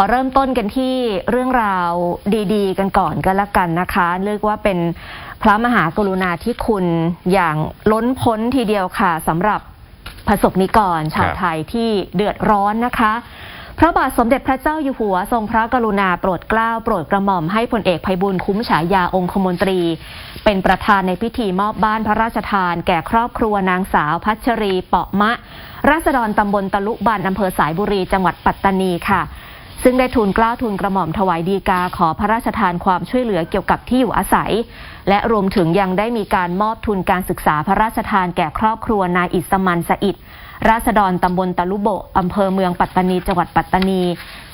อเริ่มต้นกันที่เรื่องราวดีๆ กันก่อนก็แล้วกันนะคะ เรียกว่าเป็นพระมหากรุณาธิคุณอย่างล้นพ้นทีเดียวค่ะสำหรับประสบนิกรชาวไทยที่เดือดร้อนนะคะ พระบาทสมเด็จพระเจ้าอยู่หัว ทรงพระกรุณาโปรดเกล้าโปรดกระหม่อมให้พลเอกภัยบุญคุ้มฉายาองคมนตรี เป็นประธานในพิธีมอบบ้านพระราชทาน แก่ครอบครัวนางสาวพัชรีเปาะมะราษฎรตำบลตะลุบันอำเภอสายบุรีจังหวัดปัตตานีค่ะ ซึ่งได้ทูลกล้าทูลกระหม่อมถวายดีกาขอพระราชทานความช่วยเหลือเกี่ยวกับที่อยู่อาศัย และรวมถึงยังได้มีการมอบทุนการศึกษาพระราชทานแก่ครอบครัวนายอิสมันสอิดราษฎรตำบลตะลุโบอำเภอเมืองปัตตานีจังหวัดปัตตานี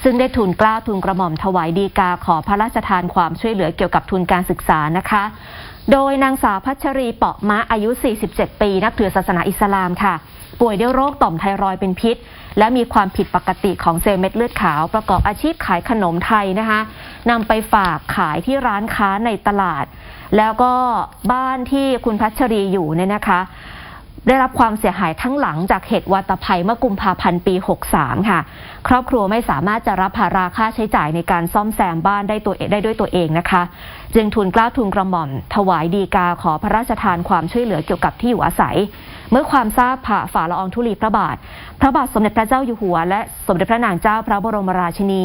ซึ่งได้ทุนกล้าทุนกระหม่อมถวายดีกาขอพระราชทานความช่วยเหลือเกี่ยวกับทุนการศึกษานะคะ โดยนางสาวพัชรีเปาะมะอายุ 47 ปี นับถือศาสนาอิสลามค่ะ ป่วยด้วยโรคต่อมไทรอยด์เป็นพิษ และมีความผิดปกติของเซลล์เม็ดเลือดขาว ประกอบอาชีพขายขนมไทยนะคะนำไปฝากขายที่ร้านค้าในตลาด แล้วก็บ้านที่คุณพัชรีอยู่เนี่ยนะคะได้รับความเสียหายทั้งหลังจากเหตุวัตภัยเมื่อกุมภาพันธ์ปี 63 ค่ะ ครอบครัวไม่สามารถจะรับภาระค่าใช้จ่ายในการซ่อมแซมบ้านได้ตัวเองได้ด้วยตัวเองนะคะ จึงทุนกล้าทุนกระหม่อม ถวายดีกาขอพระราชทานความช่วยเหลือเกี่ยวกับที่อยู่อาศัย เมื่อความทราบผ่าฝ่าละอองธุลีพระบาท พระบาทสมเด็จพระเจ้าอยู่หัว และสมเด็จพระนางเจ้าพระบรมราชินี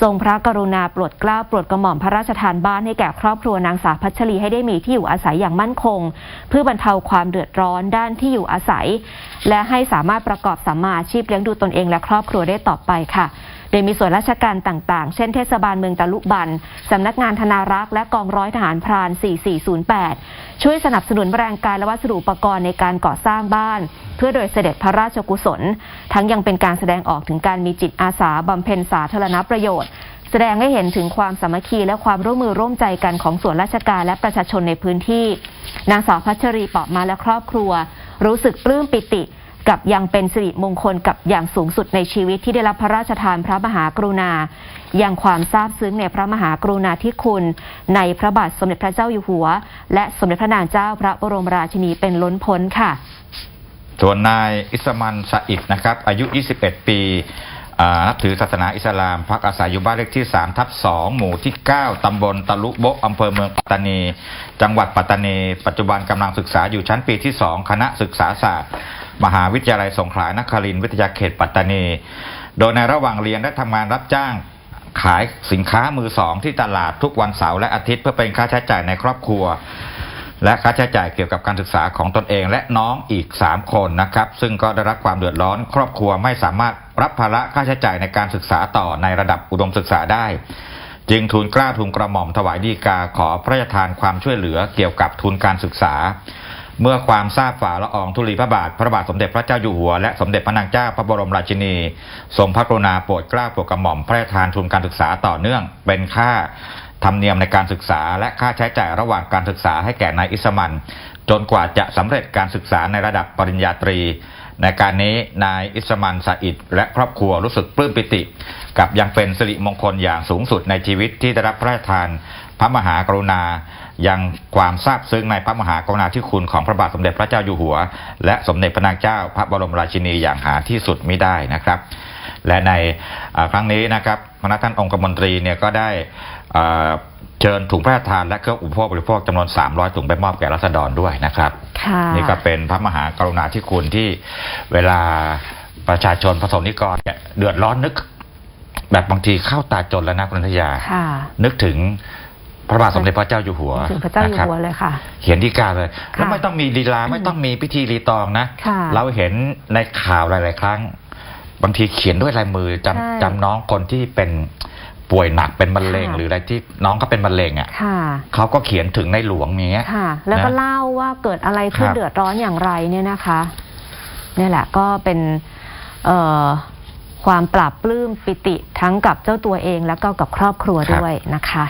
ทรงพระกรุณาโปรดเกล้าโปรดกระหม่อมพระราชทานบ้านให้แก่ครอบครัวนางสาวพัชรีให้ได้มีที่อยู่อาศัยอย่างมั่นคง เพื่อบรรเทาความเดือดร้อนด้านที่อยู่อาศัย และให้สามารถประกอบสัมมาอาชีพเลี้ยงดูตนเองและครอบครัวได้ต่อไปค่ะ ยมีส่วนราชการต่างๆ เช่นเทศบาลเมืองตะลุบันสำนักงานธนารักษ์และกองร้อยทหารพราน 4408 ช่วยสนับสนุนแรงกายและวัสดุอุปกรณ์ในการก่อสร้างบ้าน เพื่อโดยเสด็จพระราชกุศล ทั้งยังเป็นการแสดงออกถึงการมีจิตอาสาบำเพ็ญสาธารณประโยชน์แสดงให้เห็นถึงความสามัคคีและความร่วมมือร่วมใจกันของส่วนราชการและประชาชนในพื้นที่ นางสาวพัชรีปาะมาและครอบครัว รู้สึกปลื้มปิติ กับยังเป็นสิริมงคลกับอย่างสูงสุดในชีวิตที่ได้รับพระราชทานพระมหากรุณายังความซาบซึ้งในพระมหากรุณาธิคุณ ในพระบาทสมเด็จพระเจ้าอยู่หัว และสมเด็จพระนางเจ้าพระบรมราชินีเป็นล้นพ้นค่ะ ส่วนนายอิสมันสะอิดนะครับ อายุ 21 ปีนับถือศาสนาอิสลาม พักอาศัยอยู่บ้านเลขที่ 3 ทับ 2 หมู่ที่ 9 ตำบลตะลุโบะอำเภอเมืองปัตตานี จังหวัดปัตตานี ปัจจุบันกำลังศึกษาอยู่ชั้นปีที่ 2 คณะศึกษาศาสตร์ มหาวิทยาลัยสงขลานครินทร์วิทยาเขตปัตตานี โดยในระหว่างเรียนได้ทำงานรับจ้างขายสินค้ามือสองที่ตลาดทุกวันเสาร์และอาทิตย์เพื่อเป็นค่าใช้จ่ายในครอบครัว และค่าใช้จ่ายเกี่ยวกับการศึกษาของตนเองและน้องอีก 3 คนนะครับ ซึ่งก็ได้รับความเดือดร้อน ครอบครัวไม่สามารถรับภาระค่าใช้จ่ายในการศึกษาต่อในระดับอุดมศึกษาได้ จึงทูลกล้าทูลกระหม่อมถวายดีกาขอพระราชทานความช่วยเหลือเกี่ยวกับทุนการศึกษา เมื่อความทราบฝ่าละอองธุลีพระบาท พระบาทสมเด็จพระเจ้าอยู่หัว และสมเด็จพระนางเจ้าพระบรมราชินี ทรงพระกรุณาโปรดเกล้าโปรดกระหม่อมพระราชทานทุนการศึกษาต่อเนื่อง เป็นค่าธรรมเนียมในการศึกษา และค่าใช้จ่ายระหว่างการศึกษาให้แก่นายอิสมัน จนกว่าจะสำเร็จการศึกษาในระดับปริญญาตรี ในการนี้นายอิสมันสะอิดและครอบครัวรู้สึกปลื้มปิติ กับยังเป็นสิริมงคลอย่างสูงสุดในชีวิตที่ได้รับพระราชทานพระมหากรุณา ยังความซาบซึ้งในพระมหากรุณาธิคุณของพระบาทสมเด็จพระเจ้าอยู่หัว และสมเด็จพระนางเจ้าพระบรมราชินีอย่างหาที่สุดมิได้นะครับ และในอ่าครั้งนี้นะครับพระท่านองคมนตรีเนี่ยก็ได้อ่าเชิญถุงพระราชทานและเครื่องอุปโภคบริโภคจำนวน 300 ถุงไปมอบแก่รัษฎรด้วยนะครับค่ะนี่ก็เป็นพระมหากรุณาธิคุณที่เวลาประชาชนประสบนิกรเนี่ยเดือดร้อนนึก แบบบางทีเข้าตาจนแล้วนะคุณนัทยาค่ะนึกถึง พระบาทสมเด็จพระเจ้าอยู่หัวถึงพระเจ้าอยู่นคบหัวเลยค่ะ เขียนดีกาเลยค่ะแล้วไม่ต้องมีลีลาไม่ต้องมีพิธีรีตองนะค่ะเราเห็นในข่าวหลาย ๆ ครั้ง บางทีเขียนด้วยลายมือใช่จำจำน้องคนที่เป็นป่วยหนักเป็นมะเร็งค่ะหรืออะไรที่น้องก็เป็นมะเร็งอะค่ะเขาก็เขียนถึงในหลวงอย่างเงี้ยค่ะแล้วก็นะเล่าว่าเกิดอะไรขึ้นครับเดือดร้อนอย่างไรเนี่ยนะคะเนี่ยแหละก็เป็นเอ่อความปราบปลื้มปิติทั้งกับเจ้าตัวเองแล้วก็กับครอบครัวด้วยนะคะ